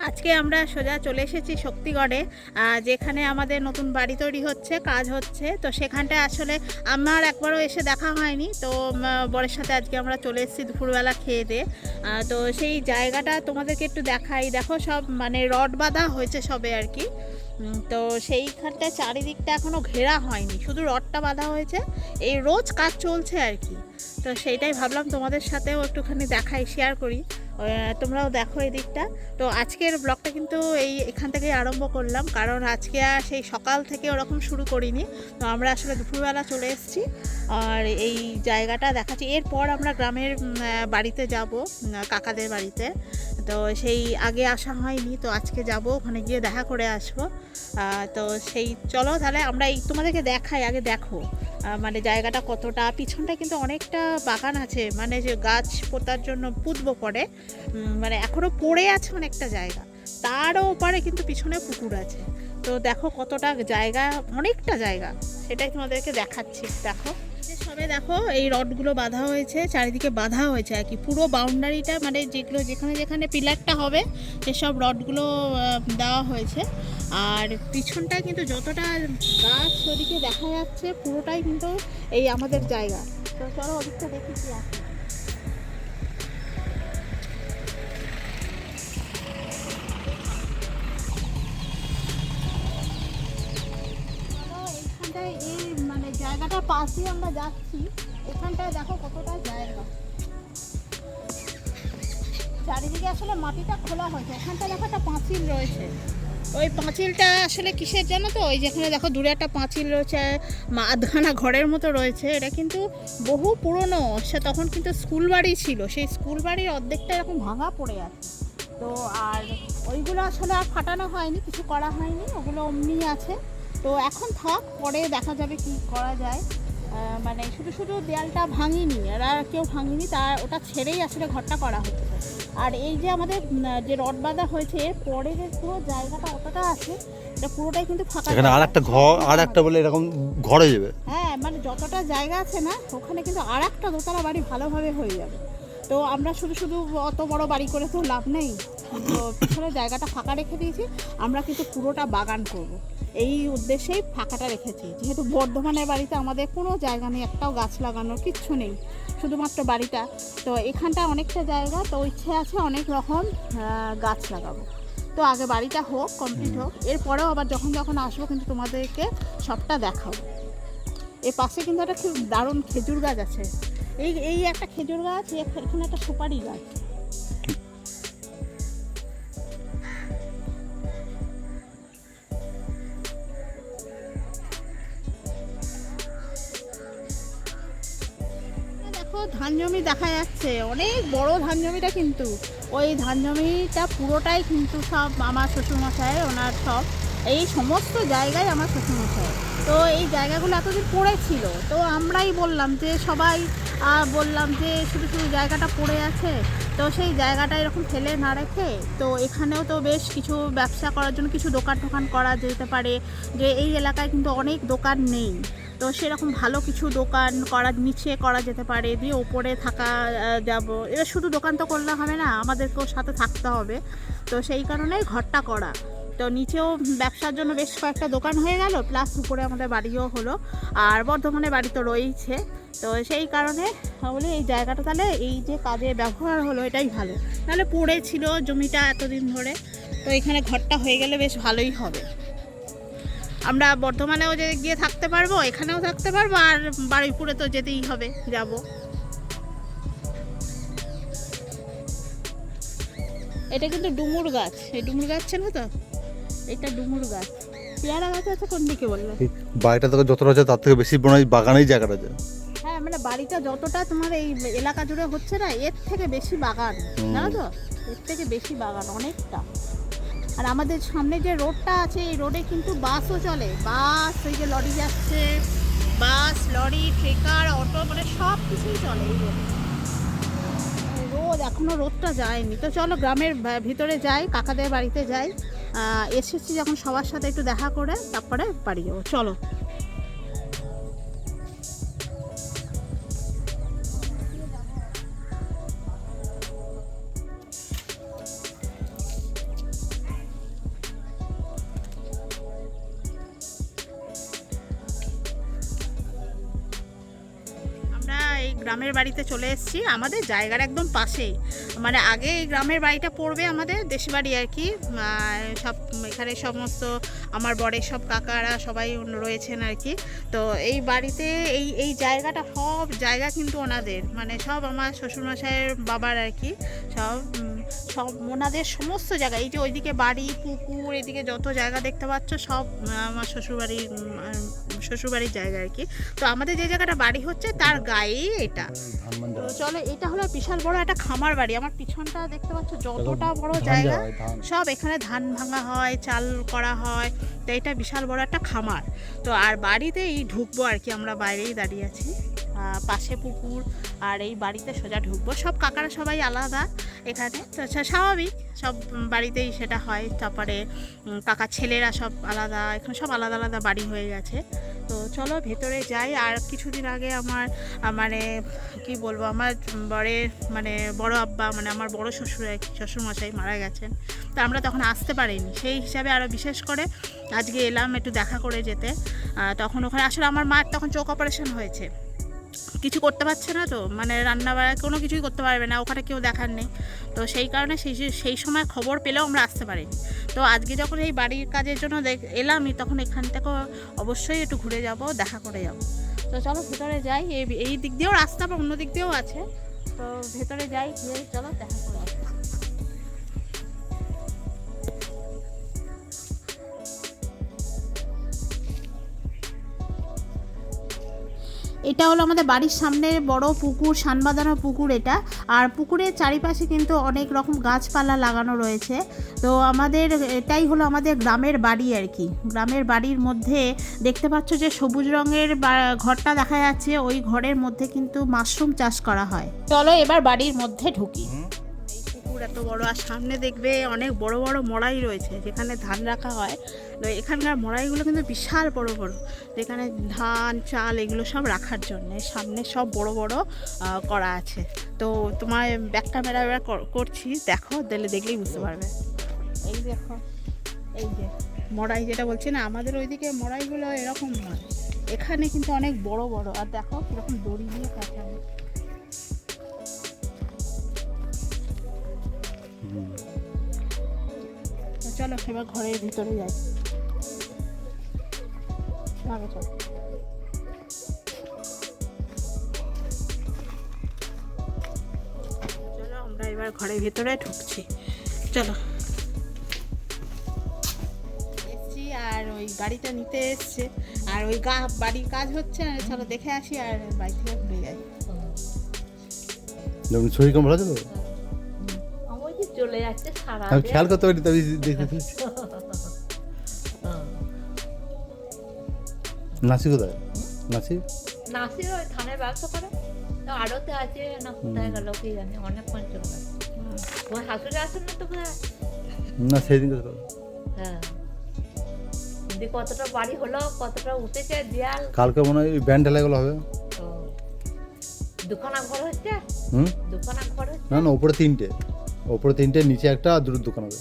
আজকে আমরা সোজা চলে এসেছি শক্তিগড়ে যেখানে আমাদের নতুন বাড়ি তৈরি হচ্ছে, কাজ হচ্ছে। তো সেখানটায় আসলে আমার একবারও এসে দেখা হয়নি। তো বরের সাথে আজকে আমরা চলে এসেছি দুপুরবেলা খেয়ে দিয়ে। তো সেই জায়গাটা তোমাদেরকে একটু দেখাই। দেখো সব মানে রড বাঁধা হয়েছে সবে আর কি। তো সেইখানটায় চারিদিকটা এখনও ঘেরা হয়নি। শুধু রডটা বাঁধা হয়েছে। এই রোজ কাজ চলছে আর কি। তো সেইটাই ভাবলাম তোমাদের সাথেও একটুখানি দেখাই শেয়ার করি। তোমরাও দেখো এই দিকটা তো আজকের ব্লগটা কিন্তু এই এখান থেকেই আরম্ভ করলাম, কারণ আজকে আর সেই সকাল থেকে ওরকম শুরু করিনি। তো আমরা আসলে দুপুরবেলা চলে এসেছি আর এই জায়গাটা দেখাচ্ছি। এরপর আমরা গ্রামের বাড়িতে যাব কাকাদের বাড়িতে। তো সেই আগে আসা হয়নি, তো আজকে যাব, ওখানে গিয়ে দেখা করে আসব। তো সেই, চলো তাহলে আমরা এই তোমাদেরকে দেখাই, আগে দেখো। মানে জায়গাটা কতটা, পিছনটা কিন্তু অনেকটা বাগান আছে মানে যে গাছ পোতার জন্য পুতবো পরে মানে এখনও পড়ে আছে অনেকটা জায়গা। তারও ওপারে কিন্তু পিছনে পুকুর আছে। তো দেখো কতটা জায়গা, অনেকটা জায়গা। সেটাই তোমাদেরকে দেখাচ্ছি, দেখো। সবে দেখো, এই রডগুলো বাঁধা হয়েছে, চারিদিকে বাঁধা হয়েছে আর কি। পুরো বাউন্ডারিটা মানে যেগুলো, যেখানে যেখানে পিলারটা হবে, সেসব রডগুলো দেওয়া হয়েছে। আর পিছনটা কিন্তু যতটা গাছ ওদিকে দেখা যাচ্ছে, পুরোটাই কিন্তু এই আমাদের জায়গা। তো চলো ওদিকটা দেখি কি আছে। মানে জায়গাটা পাশে আমরা যাচ্ছি। এখানটায় দেখো কতটা জায়গা। চারিদিকে আসলে মাটিটা খোলা হয়েছে। এখানটা দেখো একটা পাঁচিল রয়েছে। ওই পাঁচিলটা আসলে কিসের জানো তো? ওই যেখানে দেখো দূরে একটা পাঁচিল রয়েছে আধখানা ঘরের মতো রয়েছে। এটা কিন্তু বহু পুরনো। সে তখন কিন্তু স্কুল বাড়ি ছিল। সেই স্কুল বাড়ির অর্ধেকটা এরকম ভাঙা পড়ে আছে। তো আর ওইগুলো আসলে আর ফাটানো হয়নি, কিছু করা হয়নি। ওগুলো অমনি আছে। তো এখন থাক পরে দেখা যাবে কি করা যায়। মানে শুধু শুধু দেয়ালটা ভাঙিনি এরা কেউ ভাঙিনি তার ওটা ছেড়েই আসলে ঘরটা করা হচ্ছে। আর এই যে আমাদের যে রড বাঁধা হয়েছে এর পরে যে পুরো জায়গাটা অতটা আছে এটা পুরোটাই কিন্তু ফাঁকা এখানে আর একটা ঘর আর একটা বলে এরকম ঘরে যাবে। হ্যাঁ মানে যতটা জায়গা আছে না ওখানে কিন্তু আর একটা দোতলা বাড়ি ভালোভাবে হয়ে যাবে। তো আমরা শুধু শুধু অত বড় বাড়ি করে তো লাভ নেই। পিছনে জায়গাটা ফাঁকা রেখে দিয়েছি। আমরা কিন্তু পুরোটা বাগান করব। এই উদ্দেশ্যেই ফাঁকাটা রেখেছি। যেহেতু বর্ধমানের বাড়িতে আমাদের কোনো জায়গা নেই একটাও গাছ লাগানোর কিচ্ছু নেই শুধুমাত্র বাড়িটা। তো এখানটা অনেকটা জায়গা তো ইচ্ছে আছে অনেক রকম গাছ লাগাবো। তো আগে বাড়িটা হোক কমপ্লিট হোক এরপরেও আবার যখন যখন আসব কিন্তু তোমাদেরকে সবটা দেখাবো। এর পাশে কিন্তু একটা খুব দারুণ খেজুর গাছ আছে। এই এই একটা খেজুর গাছ এখানে একটা সুপারি গাছ। ধান জমি দেখা যাচ্ছে, অনেক বড় ধান জমিটা কিন্তু। ওই ধান জমিটা পুরোটাই কিন্তু সব আমার শ্বশুরমশাই ওনার সব। এই সমস্ত জায়গায় আমার শ্বশুরমশাই। তো এই জায়গাগুলো এতদিন পড়েছিল। তো আমরাই বললাম যে সবাই বললাম যে শুধু শুধু জায়গাটা পড়ে আছে, তো সেই জায়গাটা এরকম ফেলে না রেখে, তো এখানেও তো বেশ কিছু ব্যবসা করার জন্য কিছু দোকান টোকান করা যেতে পারে, যে এই এলাকায় কিন্তু অনেক দোকান নেই। তো সেরকম ভালো কিছু দোকান করা, নিচে করা যেতে পারে, দিয়ে ওপরে থাকা যাব। এবার শুধু দোকান তো করলে হবে না, আমাদেরকেও সাথে থাকতে হবে। তো সেই কারণেই ঘরটা করা। তো নিচেও ব্যবসার জন্য বেশ কয়েকটা দোকান হয়ে গেল, প্লাস উপরে আমাদের বাড়িও হলো। আর বর্ধমানে বাড়ি তো রয়েইছে। তো সেই কারণে বলি, এই জায়গাটা তাহলে এই যে কাজে ব্যবহার হলো, এটাই ভালো। তাহলে পড়েছিল জমিটা এতদিন ধরে। তো এখানে ঘরটা হয়ে গেলে বেশ ভালোই হবে। আমরা বর্ধমানেও যে গিয়ে থাকতে পারব এখানেও থাকতে পারব আর বারুইপুরে তো যেতেই হবে যাব। এটা কিন্তু ডুমুর গাছ। এই ডুমুর গাছ চেনো তো? এটা ডুমুর গাছ। পেয়ারা গাছ আছে কোন দিকে বললে এই বাড়িটা থেকে যতটা আছে তার থেকে বেশি মনে হয় বাগানেই জায়গাটা আছে হ্যাঁ মানে বাড়িটা যতটা তোমার এই এলাকা জুড়ে হচ্ছে না এর থেকে বেশি বাগান। জানো তো? এর থেকে বেশি বাগান অনেকটা। আর আমাদের সামনে যে রোডটা আছে, এই রোডে কিন্তু বাসও চলে। বাস, ওই যে লরি যাচ্ছে, বাস, লরি, ট্রেকার, অটো মানে সব কিছুই চলে এই রোড। রোদ এখনও রোদটা যায়নি। তো চলো গ্রামের ভিতরে যাই, কাকাদের বাড়িতে যাই। এসেছি যখন সবার সাথে একটু দেখা করে, তারপরে বাড়ি যাব। চলো। গ্রামের বাড়িতে চলে এসেছি। আমাদের জায়গার একদম পাশেই। মানে আগে এই গ্রামের বাড়িটা পড়বে আমাদের দেশি বাড়ি আর কি। সব এখানে সমস্ত আমার বরের সব কাকারা সবাই রয়েছেন আর কি। তো এই বাড়িতে এই এই জায়গাটা সব জায়গা কিন্তু ওনাদের। মানে সব আমার শ্বশুরমশাইয়ের বাবার আর কি। সব সব ওনাদের সমস্ত জায়গা এই যে ওইদিকে বাড়ি পুকুর এদিকে যত জায়গা দেখতে পাচ্ছ সব আমার শ্বশুরবাড়ির শ্বশুরবাড়ির জায়গা আর কি। তো আমাদের যে জায়গাটা বাড়ি হচ্ছে তার গায়েই এটা। তো চলো এটা হলো বিশাল বড় একটা খামার বাড়ি। আমার পিছনটা দেখতে পাচ্ছ যতটা বড় জায়গা সব এখানে ধান ভাঙা হয় চাল করা হয়। তো এটা বিশাল বড় একটা খামার। তো আর বাড়িতেই ঢুকবো আর কি আমরা বাইরেই দাঁড়িয়ে আছি। পাশে পুকুর আর এই বাড়িতে সোজা ঢুকবো। সব কাকারা সবাই আলাদা এখানে। তো স্বাভাবিক, সব বাড়িতেই সেটা হয়। তারপরে কাকা ছেলেরা সব আলাদা। এখানে সব আলাদা আলাদা বাড়ি হয়ে গেছে। তো চলো ভেতরে যাই। আর কিছুদিন আগে আমার মানে কি বলব, আমার বরের মানে বড় আব্বা মানে আমার বড় শ্বশুর শ্বশুরমশাই মারা গেছেন। তো আমরা তখন আসতে পারিনি। সেই হিসাবে আরও বিশেষ করে আজকে এলাম একটু দেখা করে যেতে। তখন ওখানে, আসলে আমার মার তখন চোখ অপারেশন হয়েছে। কিছু করতে পারছে না তো। মানে রান্না বাড়া কোনো কিছুই করতে পারবে না, ওখানে কেউ দেখার নেই। তো সেই কারণে সেই সেই সময় খবর পেলেও আমরা আসতে পারিনি। তো আজকে যখন এই বাড়ির কাজের জন্য এলামই, তখন এখান থেকে অবশ্যই একটু ঘুরে যাব, দেখা করে যাব। তো চলো ভেতরে যাই, এই- এই দিক দিয়েও রাস্তা বা অন্য দিক দিয়েও আছে। তো ভেতরে যাই, গিয়ে চলো দেখা করে এটা হলো আমাদের বাড়ির সামনে বড় পুকুর, সানবাঁধানো পুকুর এটা। আর পুকুরের চারিপাশে কিন্তু অনেক রকম গাছপালা লাগানো রয়েছে। তো আমাদের এটাই হলো আমাদের গ্রামের বাড়ি আর কি। গ্রামের বাড়ির মধ্যে দেখতে পাচ্ছ যে সবুজ রঙের ঘরটা দেখা যাচ্ছে। ওই ঘরের মধ্যে কিন্তু মাশরুম চাষ করা হয়। চলো এবার বাড়ির মধ্যে ঢুকি। এত বড়, আর সামনে দেখবে অনেক বড় বড় মড়াই রয়েছে, যেখানে ধান রাখা হয়। তো এখানকার মড়াইগুলো কিন্তু বিশাল বড় বড়, যেখানে ধান, চাল এগুলো সব রাখার জন্য। সামনে সব বড় বড় করা আছে। তো তোমার ব্যাক ক্যামেরা এবার কর- করছি, দেখো দিলে দেখলেই বুঝতে পারবে। এই দেখো, এই যে মড়াই যেটা বলছি না, আমাদের ওইদিকে মড়াইগুলো এরকম হয় এখানে কিন্তু অনেক বড় বড়, আর দেখো কীরকম দড়ি দিয়ে কাটানো চলো, এবার ঘরের ভিতরে যাই। চলো আমরা এবার ঘরের ভিতরে ঢুকছি। চলো। এসছি আর ওই গাড়িটা নিতে এসছে। আর ওই গা, বাড়ির কাজ হচ্ছে আর চলো দেখে আসি আর বাড়ি থেকে ঘুরে যাই। শরীর কেমন ভালো আছে চলে যাচ্ছে সারা আমি খেয়াল করতে পারি তবে দেখতে নাসি কোথায়? নাসি নাসির ওই ব্যবসা করে। তো আড়তে আছে না কোথায় গেল কি জানি অনেকক্ষণ চলে গেছে তোমার শাশুড়ি আসুন না তো কোথায়? না সেদিন হ্যাঁ। কতটা বাড়ি হলো কতটা উঠেছে দেয়াল? কালকে মনে হয় ব্যান্ড ঢালাইগুলো হবে। দুখানা ঘর হচ্ছে? হুম? দুখানা ঘর হচ্ছে? না না ওপরে তিনটে। ওপরে তিনটে, নিচে একটা দুটো দোকান হবে।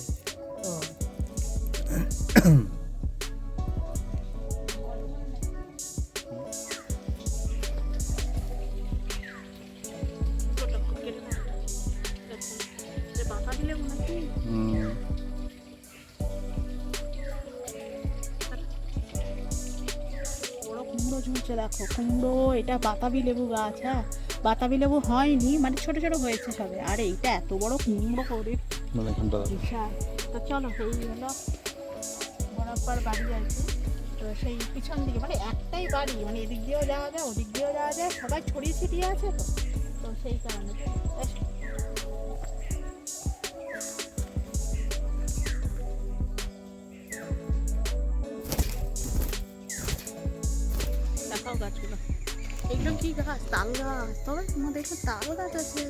ঝুলছে, দেখো। কুমড়ো, এটা বাতাবি লেবু গাছ হ্যাঁ? বাতাবি লেবু হয়নি মানে ছোট ছোট হয়েছে সবে। আর এইটা এত বড় কুমড়ো করে। মানে এখানটা বিশাল। তো চলো সেই হলো বরাবর বাড়ি কি। তো সেই পিছন দিকে মানে একটাই বাড়ি মানে এদিক দিয়েও যাওয়া যায় ওদিক দিয়েও যাওয়া যায় সবাই ছড়িয়ে ছিটিয়ে আছে তো। তো সেই কারণে। কি গাছ? তাল গাছ। তবে তোমাদের এখানে তাল গাছ আছে।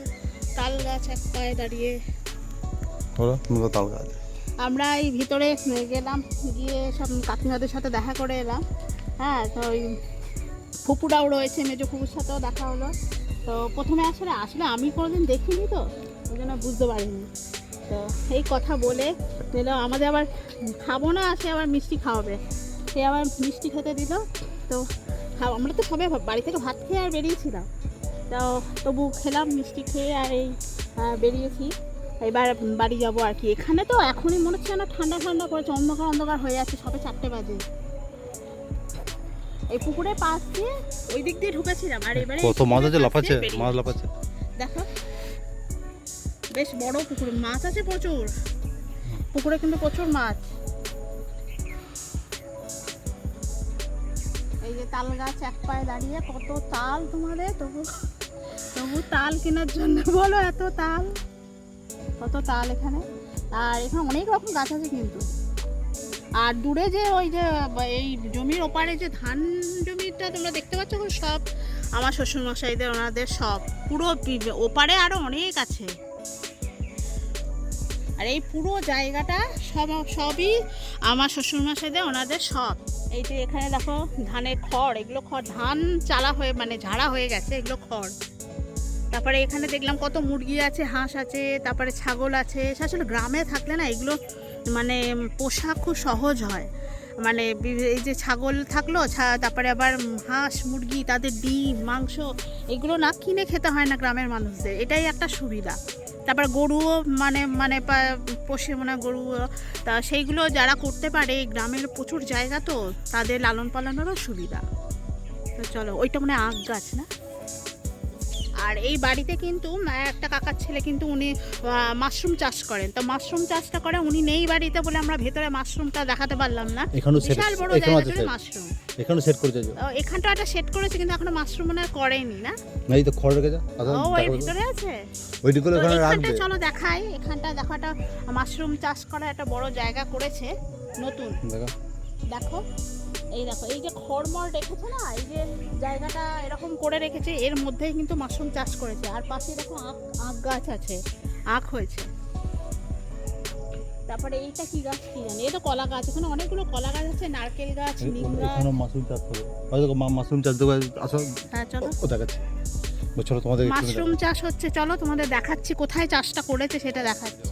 তাল গাছ এক পায়ে দাঁড়িয়ে। তাল গাছ। আমরা এই ভিতরে গেলাম গিয়ে সব কাকিমাদের সাথে দেখা করে এলাম। হ্যাঁ তো ওই ফুপুরাও রয়েছে মেজো ফুপুর সাথেও দেখা হলো। তো প্রথমে আসলে আসলে আমি কোনোদিন দেখিনি তো ওই জন্য বুঝতে পারিনি। তো এই কথা বলে দিল আমাদের আবার খাব না সে আবার মিষ্টি খাওয়াবে। সে আবার মিষ্টি খেতে দিল তো আমরা তো সবাই বাড়ি থেকে ভাত খেয়ে আর বেরিয়েছিলাম। তো তবু খেলাম মিষ্টি খেয়ে আর এই বেরিয়েছি। এবার বাড়ি যাব আর কি। এখানে তো এখনই মনে হচ্ছে না ঠান্ডা ঠান্ডা পড়েছে অন্ধকার অন্ধকার হয়ে যাচ্ছে সবে চারটে বাজে। এই পুকুরে পাশ দিয়ে ওই দিক দিয়ে ঢুকেছিলাম আর এবারে কত মাছ আছে লাফাচ্ছে মাছ লাফাচ্ছে দেখো। বেশ বড় পুকুর মাছ আছে প্রচুর। পুকুরে কিন্তু প্রচুর মাছ। তাল গাছ এক পায়ে দাঁড়িয়ে কত তাল তোমাদের? তবু তবু তাল কেনার জন্য বলো এত তাল। কত তাল এখানে? আর এখানে অনেক রকম গাছ আছে কিন্তু। আর দূরে যে ওই যে, এই জমির ওপারে যে ধান জমিটা তোমরা দেখতে পাচ্ছ সব আমার শ্বশুরমশাইদের, ওনাদের সব। পুরো ওপারে আরও অনেক আছে। আর এই পুরো জায়গাটা সব, সবই আমার শ্বশুরমশাইদের, ওনাদের সব। এই যে এখানে দেখো ধানের খড়, এগুলো খড়, ধান চালা হয়ে মানে ঝাড়া হয়ে গেছে, এগুলো খড়। তারপরে এখানে দেখলাম কত মুরগি আছে, হাঁস আছে, তারপরে ছাগল আছে। আসলে গ্রামে থাকলে না এগুলো মানে পোষা খুব সহজ হয়। মানে এই যে ছাগল থাকল তারপরে আবার হাঁস, মুরগি, তাদের ডিম, মাংস, এগুলো না কিনে খেতে হয় না গ্রামের মানুষদের। এটাই একটা সুবিধা। তারপর গরুও মানে মানে পশে মানে গরু তা সেইগুলো যারা করতে পারে গ্রামের প্রচুর জায়গা তো, তাদের লালন পালনেরও সুবিধা। তো চলো, ওইটা মানে আখ গাছ না? আর এই বাড়িতে কিন্তু একটা কাকার ছেলে কিন্তু উনি মাশরুম চাষ করেন। তো মাশরুম চাষটা করে উনি নেই বাড়িতে বলে আমরা ভেতরে মাশরুমটা দেখাতে পারলাম না। বিশাল বড় জায়গা জুড়ে মাশরুম এখানেও সেট করেছে যে। এখানটা একটা সেট করেছে কিন্তু এখনও মাশরুম মনে করেনি না? না এই তো খড় রেখেছে আচ্ছা, ও ওই ভিতরে আছে? ওইটুকু তো এখানে রাখবে। চলো দেখাই। এখানটা দেখো একটা মাশরুম চাষ করা একটা বড় জায়গা করেছে নতুন। দেখো। দেখো। এই দেখো এই যে খড়মড় রেখেছে না এই যে জায়গাটা এরকম করে রেখেছে এর মধ্যেই কিন্তু মাশরুম চাষ করেছে। আর পাশে দেখো আখ আখ গাছ আছে আখ হয়েছে। তারপরে এইটা কি গাছ কি জানি? এই তো কলা গাছ এখানে অনেকগুলো কলা গাছ আছে নারকেল গাছ নিম গাছ। মাশরুম চাষ হয়তো মা- মাশরুম চাষ দেবো আসো। হ্যাঁ চলো। দেখাচ্ছে। বছর তোমাদের মাশরুম চাষ হচ্ছে চলো তোমাদের দেখাচ্ছি কোথায় চাষটা করেছে সেটা দেখাচ্ছি।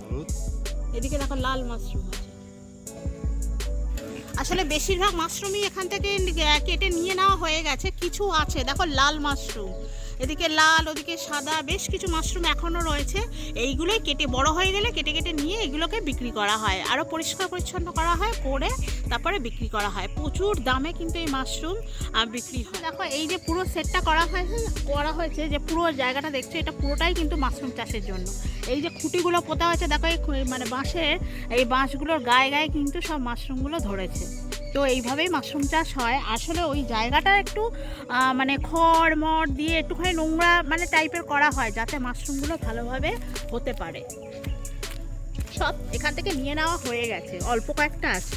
এদিকে দেখো লাল মাশরুম আসলে বেশিরভাগ মাশরুমই এখান থেকে কেটে নিয়ে নেওয়া হয়ে গেছে। কিছু আছে। দেখো লাল মাশরুম। এদিকে লাল, ওদিকে সাদা, বেশ কিছু মাশরুম এখনও রয়েছে। এইগুলোই কেটে বড় হয়ে গেলে কেটে কেটে নিয়ে এগুলোকে বিক্রি করা হয়। আরও পরিষ্কার পরিচ্ছন্ন করা হয়, করে তারপরে বিক্রি করা হয়। প্রচুর দামে কিন্তু এই মাশরুম বিক্রি হয়। দেখো, এই যে পুরো সেটটা করা হয়েছে করা হয়েছে যে পুরো জায়গাটা দেখছ, এটা পুরোটাই কিন্তু মাশরুম চাষের জন্য। এই যে খুঁটিগুলো পোতা হয়েছে, দেখো, এই মানে বাঁশের, এই বাঁশগুলোর গায়ে গায়ে কিন্তু সব মাশরুমগুলো ধরেছে। তো এইভাবেই মাশরুম চাষ হয়। আসলে ওই জায়গাটা একটু মানে খড়, মড় দিয়ে একটুখানি নোংরা মানে টাইপের করা হয় যাতে মাশরুমগুলো ভালোভাবে হতে পারে। সব এখান থেকে নিয়ে নেওয়া হয়ে গেছে। অল্প কয়েকটা আছে।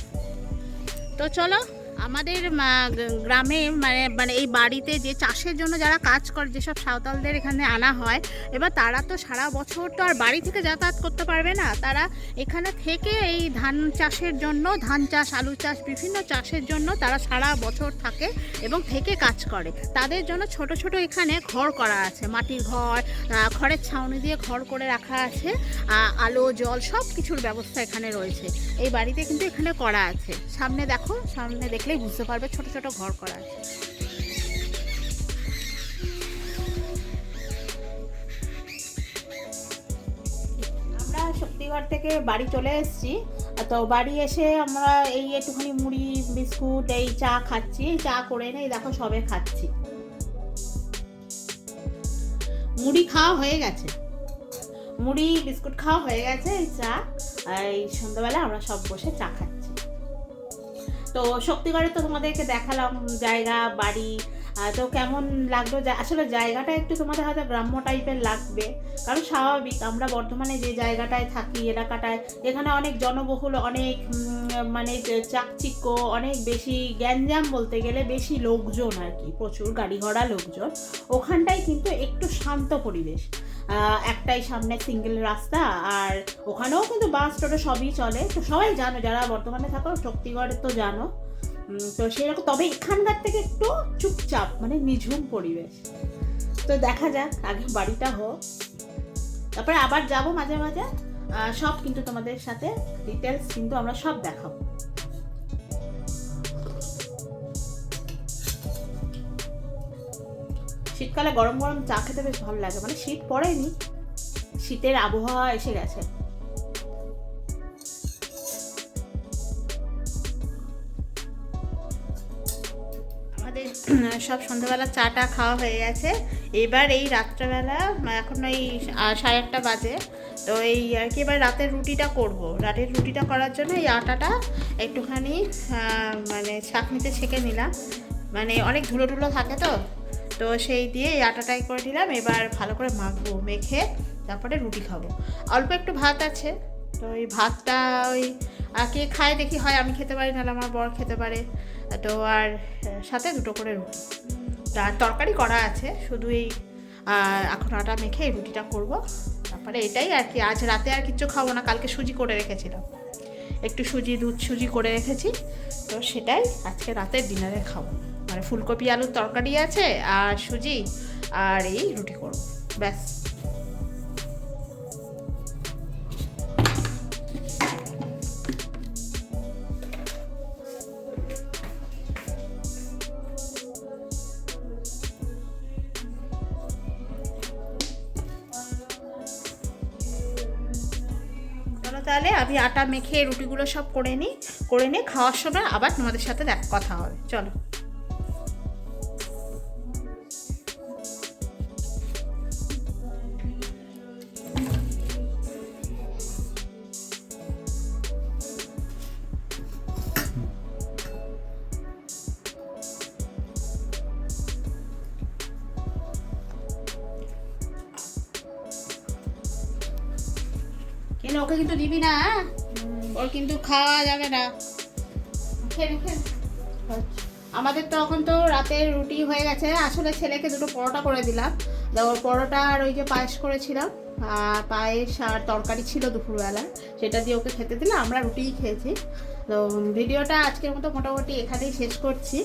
তো চলো আমাদের গ্রামে মানে মানে এই বাড়িতে যে চাষের জন্য যারা কাজ করে, যেসব সাঁওতালদের এখানে আনা হয়, এবার তারা তো সারা বছর তো আর বাড়ি থেকে যাতায়াত করতে পারবে না। তারা এখানে থেকে এই ধান চাষের জন্য, ধান চাষ, আলু চাষ, বিভিন্ন চাষের জন্য তারা সারা বছর থাকে এবং থেকে কাজ করে। তাদের জন্য ছোট ছোট এখানে ঘর করা আছে। মাটির ঘর খড়ের ছাউনি দিয়ে ঘর করে রাখা আছে। আলো, জল সব কিছুর ব্যবস্থা এখানে রয়েছে। এই বাড়িতে কিন্তু এখানে করা আছে। সামনে দেখো, সামনে দেখলেই বুঝতে পারবে ছোট ছোট ঘর করা আছে। আমরা শক্তিগড় থেকে বাড়ি চলে এসেছি। তো বাড়ি এসে আমরা এই একটুখানি মুড়ি, বিস্কুট, এই চা খাচ্ছি। চা করে এনে দেখো সবে খাচ্ছি। মুড়ি খাওয়া হয়ে গেছে। মুড়ি, বিস্কুট খাওয়া হয়ে গেছে, এই চা। এই সন্ধ্যাবেলা আমরা সব বসে চা খাচ্ছি। তো শক্তিগড়ে তো তোমাদেরকে দেখালাম জায়গা, বাড়ি তো কেমন লাগল আসলে জায়গাটা একটু তোমাদের হয়তো গ্রাম্য টাইপের লাগবে। কারণ স্বাভাবিক, আমরা বর্ধমানে যে জায়গাটায় থাকি, এলাকাটায়, এখানে অনেক জনবহুল, অনেক মানে চাকচিক্য, অনেক বেশি গ্যাঞ্জাম বলতে গেলে বেশি লোকজন আর কি, প্রচুর গাড়ি ঘোড়া লোকজন। ওখানটায় কিন্তু একটু শান্ত পরিবেশ। একটাই সামনে সিঙ্গেল রাস্তা, আর ওখানেও কিন্তু বাস টোটো সবই চলে। তো সবাই জানো, যারা বর্তমানে থাকো শক্তিগড়ে তো জানো। তো সেরকম, তবে এখানকার থেকে একটু চুপচাপ মানে নিঝুম পরিবেশ। তো দেখা যাক, আগে বাড়িটা হোক। তারপরে আবার যাব মাঝে মাঝে। সব কিন্তু তোমাদের সাথে ডিটেলস কিন্তু আমরা সব দেখাবো। শীতকালে গরম গরম চা খেতে বেশ ভালো লাগে। মানে শীত পড়েনি, শীতের আবহাওয়া এসে গেছে। আমাদের সব সন্ধ্যাবেলা চাটা খাওয়া হয়ে গেছে। এবার এই রাত্রেবেলা এখন ওই সাড়ে আটটা বাজে। তো এই আর কি, এবার রাতের রুটিটা করব। রাতের রুটিটা করার জন্য এই আটাটা একটুখানি মানে ছাঁকনিতে ছেঁকে নিলাম। মানে অনেক ধুলো টুলো থাকে তো? তো সেই দিয়ে এই আটাটাই করে নিলাম। এবার ভালো করে মাখবো, মেখে তারপরে রুটি খাব। অল্প একটু ভাত আছে, তো ওই ভাতটা ওই কে খায় দেখি হয়, আমি খেতে পারি, নাহলে আমার বর খেতে পারে। তো আর সাথে দুটো করে রুটি। আর তরকারি করা আছে, শুধু এই এখন আটা মেখে এই রুটিটা করব। তারপরে এটাই আর কি, আজ রাতে আর কিচ্ছু খাব না, কালকে সুজি করে রেখেছিলাম। একটু সুজি, দুধ সুজি করে রেখেছি, তো সেটাই আজকে রাতের ডিনারে খাব। মানে ফুলকপি, আলুর তরকারি আছে আর সুজি আর এই রুটি করব। ব্যাস। তাহলে আমি আটা মেখে রুটিগুলো সব করে নিই, করে নিয়ে খাওয়ার সময় আবার তোমাদের সাথে দেখ কথা হবে। চলো। ওকে কিন্তু দিবি না হ্যাঁ? ওর কিন্তু খাওয়া যাবে না। আমাদের তো এখন তো রাতে রুটি হয়ে গেছে আসলে ছেলেকে দুটো পরোটা করে দিলাম। ওর পরোটা আর ওই যে পায়েস করেছিলাম আর পায়েস আর তরকারি ছিল দুপুরবেলা সেটা দিয়ে ওকে খেতে দিলাম আমরা রুটিই খেয়েছি। তো ভিডিওটা আজকের মতো মোটামুটি এখানেই শেষ করছি।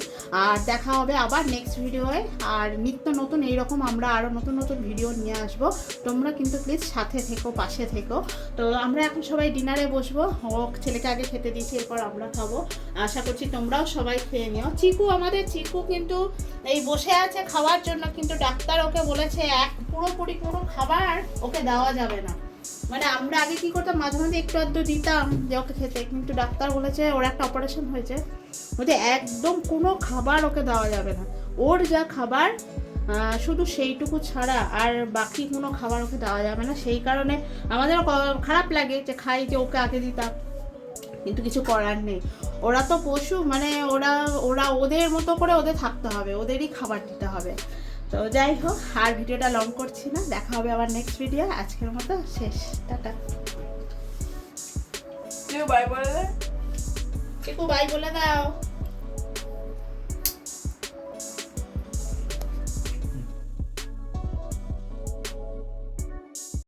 আর দেখা হবে আবার নেক্সট ভিডিওয়ে আর নিত্য নতুন এইরকম আমরা আরও নতুন নতুন ভিডিও নিয়ে আসব। তোমরা কিন্তু প্লিজ সাথে থেকো, পাশে থেকো। তো আমরা এখন সবাই ডিনারে বসবো। হোক, ছেলেকে আগে খেতে দিয়েছি, এরপর আমরা খাব। আশা করছি তোমরাও সবাই খেয়ে নিও। চিকু আমাদের, চিকু কিন্তু এই বসে আছে খাওয়ার জন্য, কিন্তু ডাক্তার ওকে বলেছে, এক পুরোপুরি পুরো খাবার ওকে দেওয়া যাবে না। মানে আমরা আগে কি করতাম, মাঝে মাঝে একটু আধটু দিতাম যে ওকে খেতে, কিন্তু ডাক্তার বলেছে ওর একটা অপারেশন হয়েছে। বলছে একদম কোনো খাবার ওকে দেওয়া যাবে না। ওর যা খাবার শুধু সেইটুকু ছাড়া আর বাকি কোনো খাবার ওকে দেওয়া যাবে না। সেই কারণে আমাদের খারাপ লাগে যে খাই যে ওকে আগে দিতাম। কিন্তু কিছু করার নেই। ওরা তো পশু মানে ওরা ওরা ওদের মতো করে ওদের থাকতে হবে, ওদেরই খাবার দিতে হবে। তো যাই হোক আর ভিডিওটা লং করছি না। দেখা হবে আবার নেক্সট ভিডিও আজকের মতো শেষ। টাটা। বাই বলে দাও বাই বলে দাও।